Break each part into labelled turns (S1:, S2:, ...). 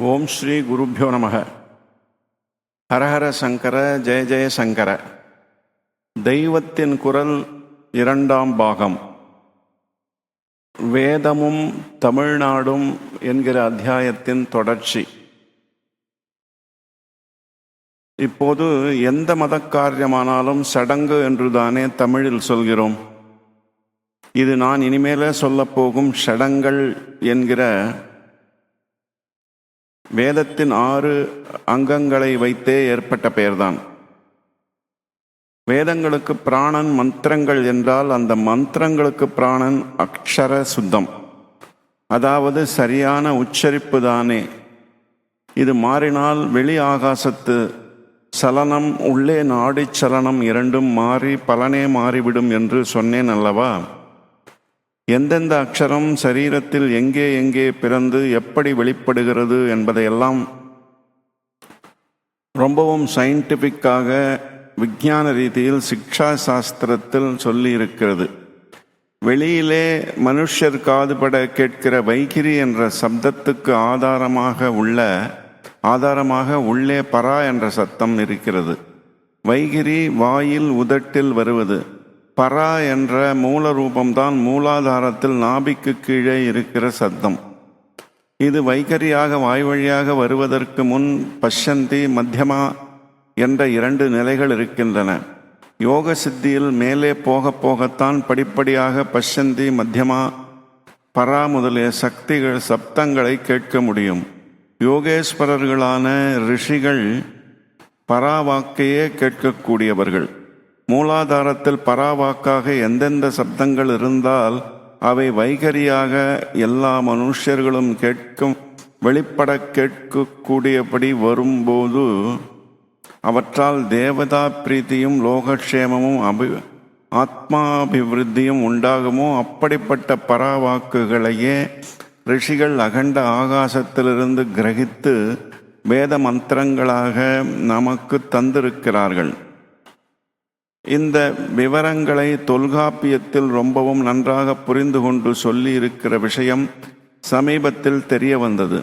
S1: ஓம் ஸ்ரீ குருப்பியோ நமக. ஹரஹர சங்கர ஜெய ஜெய சங்கர. தெய்வத்தின் குரல் இரண்டாம் பாகம். வேதமும் தமிழ்நாடும் என்கிற அத்தியாயத்தின் தொடர்ச்சி. இப்போது எந்த மதக்காரியமானாலும் சடங்கு என்றுதானே தமிழில் சொல்கிறோம். இது நான் இனிமேலே சொல்லப்போகும் ஷடங்கள் என்கிற வேதத்தின் ஆறு அங்கங்களை வைத்தே ஏற்பட்ட பெயர்தான். வேதங்களுக்கு பிராணன் மந்திரங்கள் என்றால் அந்த மந்திரங்களுக்கு பிராணன் அக்ஷர சுத்தம். அதாவது சரியான உச்சரிப்பு தானே. இது மாறினால் வெளி ஆகாசத்து சலனம் உள்ளே நாடிச் சலனம் இரண்டும் மாறி பலனே மாறிவிடும் என்று சொன்னேன் அல்லவா? எந்தெந்த அக்ஷரம் சரீரத்தில் எங்கே எங்கே பிறந்து எப்படி வெளிப்படுகிறது என்பதையெல்லாம் ரொம்பவும் சயின்டிஃபிக்காக விஞ்ஞான ரீதியில் சிக்ஷா சாஸ்திரத்தில் சொல்லி இருக்கிறது வெளியிலே மனுஷர் காதுபட கேட்கிற வைகிரி என்ற சப்தத்துக்கு ஆதாரமாக உள்ள ஆதாரமாக உள்ளே பரா என்ற சத்தம் இருக்கிறது. வைகிரி வாயில் உதட்டில் வருவது. பரா என்ற மூல ரூபம்தான் மூலாதாரத்தில் நாபிக்கு கீழே இருக்கிற சத்தம். இது வைகரியாக வாய் வழியாக வருவதற்கு முன் பஷந்தி மத்தியமா என்ற இரண்டு நிலைகள் இருக்கின்றன. யோக சித்தியில் மேலே போக போகத்தான் படிப்படியாக பஷந்தி மத்தியமா பரா முதலிய சக்திகள் சப்தங்களை கேட்க முடியும். யோகேஸ்வரர்களான ரிஷிகள் பராவாக்கையே கேட்கக்கூடியவர்கள். மூலாதாரத்தில் பராவாக்காக எந்தெந்த சப்தங்கள் இருந்தால் அவை வைகரியாக எல்லா மனுஷர்களும் கேட்கும் வெளிப்பட கேட்கக்கூடியபடி வரும்போது அவற்றால் தேவதா பிரீத்தியும் லோகக்ஷேமமும் அபி ஆத்மாபிவிருத்தியும் உண்டாகுமோ? அப்படிப்பட்ட பராவாக்குகளையே ரிஷிகள் அகண்ட ஆகாசத்திலிருந்து கிரகித்து வேத மந்திரங்களாக நமக்கு தந்திருக்கிறார்கள். இந்த விவரங்களை தொல்காப்பியத்தில் ரொம்பவும் நன்றாக புரிந்து கொண்டு சொல்லி இருக்கிற விஷயம் சமீபத்தில் தெரிய வந்தது.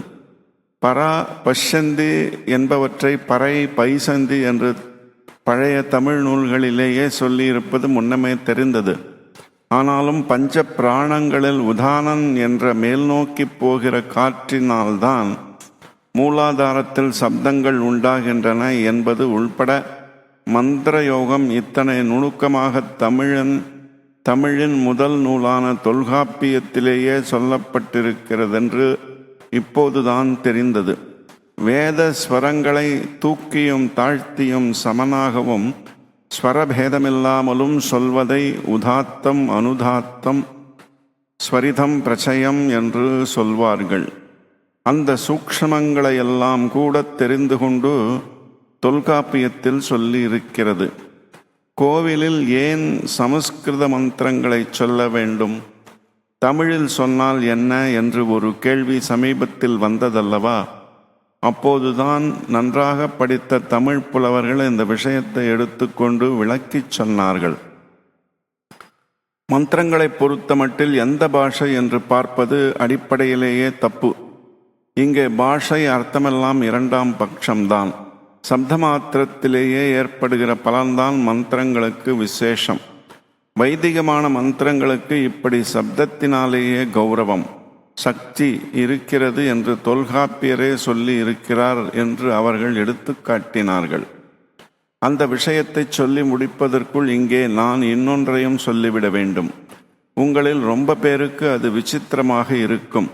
S1: பரா பஷந்தி என்பவற்றை பறை பைசந்தி என்று பழைய தமிழ் நூல்களிலேயே சொல்லியிருப்பது முன்னமே தெரிந்தது. ஆனாலும் பஞ்ச பிராணங்களில் உதானன் என்ற மேல்நோக்கி போகிற காற்றினால்தான் மூலாதாரத்தில் சப்தங்கள் உண்டாகின்றன என்பது உள்பட மந்திர யோகம் இத்தனை நுணுக்கமாக தமிழன் தமிழின் முதல் நூலான தொல்காப்பியத்திலேயே சொல்லப்பட்டிருக்கிறதென்று இப்போதுதான் தெரிந்தது. வேத ஸ்வரங்களை தூக்கியும் தாழ்த்தியும் சமனாகவும் ஸ்வரபேதமில்லாமலும் சொல்வதை உதாத்தம் அனுதாத்தம் ஸ்வரிதம் பிரச்சயம் என்று சொல்வார்கள். அந்த சூக்ஷமங்களையெல்லாம் கூட தெரிந்து கொண்டு தொல்காப்பியத்தில் சொல்லி இருக்கிறது கோவிலில் ஏன் சமஸ்கிருத மந்திரங்களை சொல்ல வேண்டும்? தமிழில் சொன்னால் என்ன என்று ஒரு கேள்வி சமீபத்தில் வந்ததல்லவா? அப்போதுதான் நன்றாக படித்த தமிழ் புலவர்கள் இந்த விஷயத்தை எடுத்துக்கொண்டு விளக்கிச் சொன்னார்கள். மந்திரங்களை பொறுத்தமட்டில் எந்த பாஷை என்று பார்ப்பது அடிப்படையிலேயே தப்பு. இங்கே பாஷை அர்த்தமெல்லாம் இரண்டாம் பட்சம்தான். சப்த மாத்திரத்திலேயே ஏற்படுகிற பலன்தான் மந்திரங்களுக்கு விசேஷம். வைதிகமான மந்திரங்களுக்கு இப்படி சப்தத்தினாலேயே கௌரவம். சக்தி இருக்கிறது என்று தொல்காப்பியரே சொல்லி இருக்கிறார் என்று அவர்கள் எடுத்து காட்டினார்கள். அந்த விஷயத்தை சொல்லி முடிப்பதற்குள் இங்கே நான் இன்னொன்றையும் சொல்லிவிட வேண்டும். உங்களில் ரொம்ப பேருக்கு அது விசித்திரமாக இருக்கும்.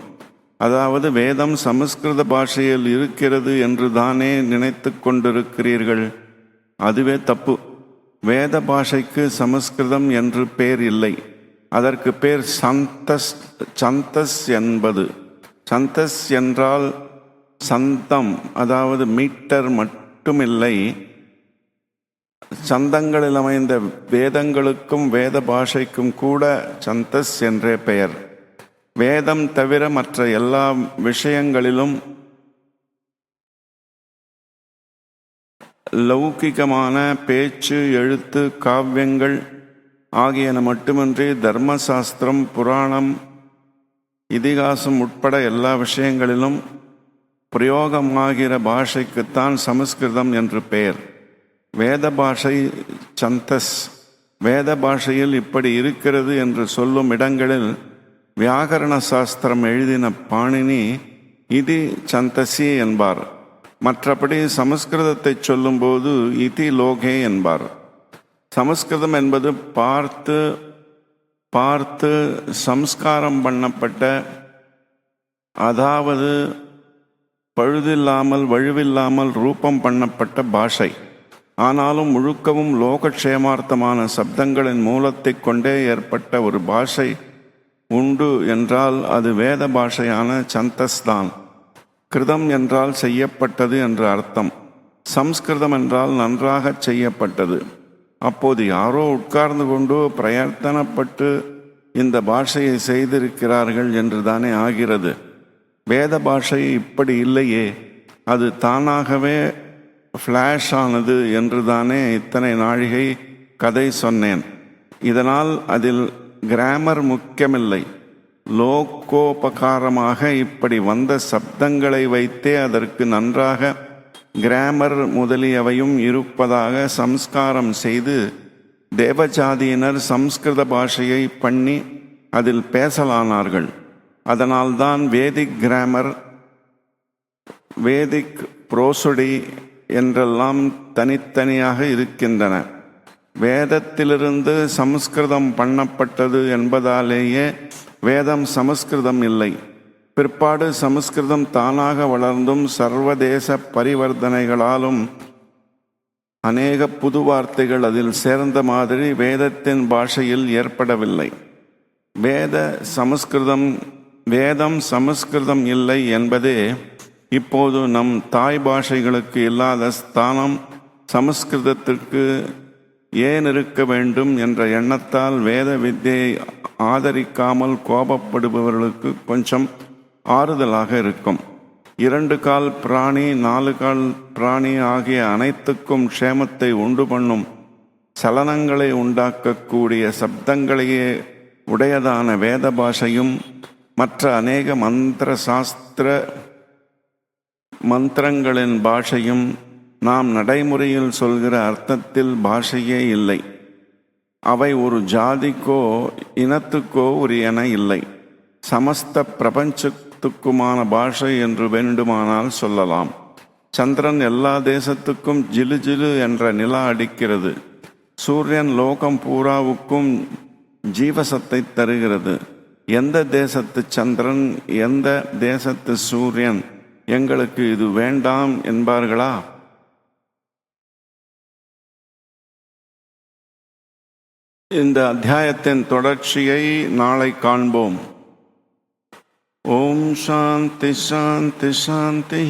S1: அதாவது வேதம் சமஸ்கிருத பாஷையில் இருக்கிறது என்று தானே நினைத்து கொண்டிருக்கிறீர்கள்? அதுவே தப்பு. வேத பாஷைக்கு சமஸ்கிருதம் என்று பேர் இல்லை. அதற்கு பேர் சந்தஸ் சந்தஸ் என்பது. சந்தஸ் என்றால் சந்தம் அதாவது மீட்டர் மட்டுமில்லை. சந்தங்களில் அமைந்த வேதங்களுக்கும் வேத பாஷைக்கும் கூட சந்தஸ் என்றே பெயர். வேதம் தவிர மற்ற எல்லா விஷயங்களிலும் லௌகிகமான பேச்சு எழுத்து காவியங்கள் ஆகியன மட்டுமின்றி தர்மசாஸ்திரம் புராணம் இதிகாசம் உட்பட எல்லா விஷயங்களிலும் பிரயோகமாகிற பாஷைக்குத்தான் சமஸ்கிருதம் என்று பெயர். வேத பாஷை சந்தஸ். வேத பாஷையில் இப்படி இருக்கிறது என்று சொல்லும் இடங்களில் வியாகரண சாஸ்திரம் எழுதின பாணினி இது சந்தசி என்பார். மற்றபடி சமஸ்கிருதத்தை சொல்லும்போது இதி லோகே என்பார். சமஸ்கிருதம் என்பது பார்த்து பார்த்து சம்ஸ்காரம் பண்ணப்பட்ட அதாவது பழுதில்லாமல் வழுவில்லாமல் ரூபம் பண்ணப்பட்ட பாஷை. ஆனாலும் முழுக்கவும் லோகக்ஷேமார்த்தமான சப்தங்களின் மூலத்தை கொண்டே ஏற்பட்ட ஒரு பாஷை உண்டு என்றால் அது வேத பாஷையான சந்தஸ் தான் கிருதம் என்றால் செய்யப்பட்டது என்று அர்த்தம். சம்ஸ்கிருதம் என்றால் நன்றாக செய்யப்பட்டது. அப்போது யாரோ உட்கார்ந்து கொண்டு பிரயத்தனப்பட்டு இந்த பாஷையை செய்திருக்கிறார்கள் என்று தானே ஆகிறது. வேத பாஷை இப்படி இல்லையே. அது தானாகவே ஃப்ளாஷ் ஆனது என்று தானே இத்தனை நாழிகை கதை சொன்னேன். இதனால் அதில் கிராமர் முக்கியமில்லை. லோகோபகாரமாக இப்படி வந்த சப்தங்களை வைத்தே அதற்கு நன்றாக கிராமர் முதலியவையும் இருப்பதாக சம்ஸ்காரம் செய்து தேவஜாதியினர் சம்ஸ்கிருத பாஷையை பண்ணி அதில் பேசலானார்கள். அதனால்தான் வேதிக் கிராமர் வேதிக் புரோசுடி என்றெல்லாம் தனித்தனியாக இருக்கின்றன. வேதத்திலிருந்து சமஸ்கிருதம் பண்ணப்பட்டது என்பதாலேயே வேதம் சமஸ்கிருதம் இல்லை. பிற்பாடு சமஸ்கிருதம் தானாக வளர்ந்தும் சர்வதேச பரிவர்த்தனைகளாலும் அநேக புது வார்த்தைகள் அதில் சேர்ந்த மாதிரி வேதத்தின் பாஷையில் ஏற்படவில்லை. வேத சமஸ்கிருதம் வேதம் சமஸ்கிருதம் இல்லை என்பதே இப்போது நம் தாய் பாஷைகளுக்கு இல்லாத ஸ்தானம் சமஸ்கிருதத்திற்கு ஏன் இருக்க வேண்டும் என்ற எண்ணத்தால் வேத வித்தியை ஆதரிக்காமல் கோபப்படுபவர்களுக்கு கொஞ்சம் ஆறுதலாக இருக்கும். இரண்டு கால் பிராணி நாலு கால் பிராணி ஆகிய அனைத்துக்கும் க்ஷேமத்தை உண்டு பண்ணும் சலனங்களை உண்டாக்கக்கூடிய சப்தங்களையே உடையதான வேத பாஷையும் மற்ற அநேக மந்திர சாஸ்திர மந்திரங்களின் பாஷையும் நாம் நடைமுறையில் சொல்கிற அர்த்தத்தில் பாஷையே இல்லை. அவை ஒரு ஜாதிக்கோ இனத்துக்கோ உரியன இல்லை. சமஸ்த பிரபஞ்சத்துக்குமான பாஷை என்று வேண்டுமானால் சொல்லலாம். சந்திரன் எல்லா தேசத்துக்கும் ஜிலு ஜிலு என்ற நிலா அடிக்கிறது. சூரியன் லோகம் பூராவுக்கும் ஜீவசத்தை தருகிறது. எந்த தேசத்து சந்திரன் எந்த தேசத்து சூரியன்? எங்களுக்கு இது வேண்டாம் என்பார்களா? இந்த அத்தியாயத்தின் தொடர்ச்சியை நாளை காண்போம். ஓம் சாந்தி சாந்தி சாந்தி.